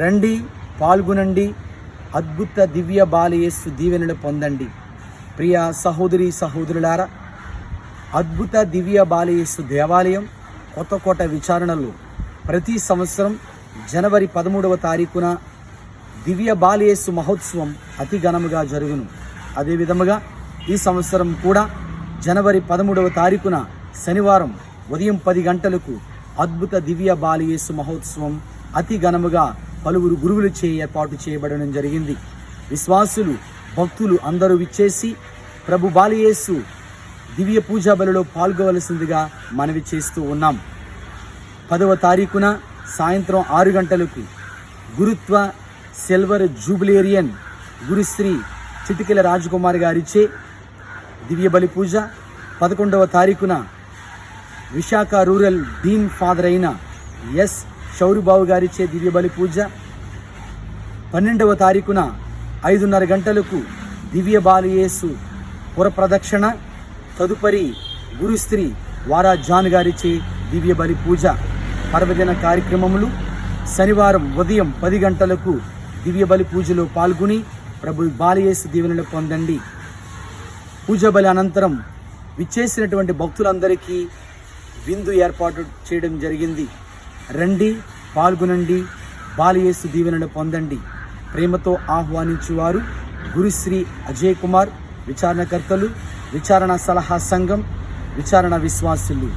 రండి పాల్గొనండి అద్భుత దివ్య బాలయేసు దీవెనలు పొందండి. ప్రియ సహోదరి సహోదరులారా అద్భుత దివ్య బాలయేసు దేవాలయం కొత్తకోట విచారణలో ప్రతి సంవత్సరం జనవరి పదమూడవ తారీఖున దివ్య బాలయేసు మహోత్సవం అతి ఘనముగా జరుగును. అదే విధముగా ఈ సంవత్సరం కూడా జనవరి పదమూడవ తారీఖున శనివారం ఉదయం పది గంటలకు అద్భుత దివ్య బాలయేసు మహోత్సవం అతి ఘనముగా పలువురు గురువులు చే ఏర్పాటు చేయబడడం జరిగింది. విశ్వాసులు భక్తులు అందరూ విచ్చేసి ప్రభు బాలయేసు దివ్య పూజా బలిలో పాల్గొవలసిందిగా మనవి చేస్తూ ఉన్నాం. పదవ తారీఖున సాయంత్రం ఆరు గంటలకు గురుత్వ సిల్వర్ జూబిలేరియన్ గురుశ్రీ చిటికెల రాజకుమారి గారిచే దివ్య బలి పూజ పదకొండవ తారీఖున విశాఖ రూరల్ డీన్ ఫాదర్ అయిన ఎస్ శౌరుబాబు గారిచే దివ్య బలి పూజ పన్నెండవ తారీఖున ఐదున్నర గంటలకు దివ్య బాలయేసు పురప్రదక్షిణ తదుపరి గురుస్త్రీ వారా జాన్ గారిచే దివ్య బలి పూజ పర్వదిన కార్యక్రమములు శనివారం ఉదయం పది గంటలకు దివ్య బలి పూజలో పాల్గొని ప్రభు బాలయేసు దీవెనలు పొందండి. పూజ బలి అనంతరం విచ్చేసినటువంటి భక్తులందరికీ విందు ఏర్పాటు చేయడం జరిగింది. రండి పాల్గొనండి బాలయేసు దీవెనను పొందండి. ప్రేమతో ఆహ్వానించువారు గురుశ్రీ అజయ్ కుమార్ విచారణకర్తలు విచారణ సలహా సంఘం విచారణ విశ్వాసులు.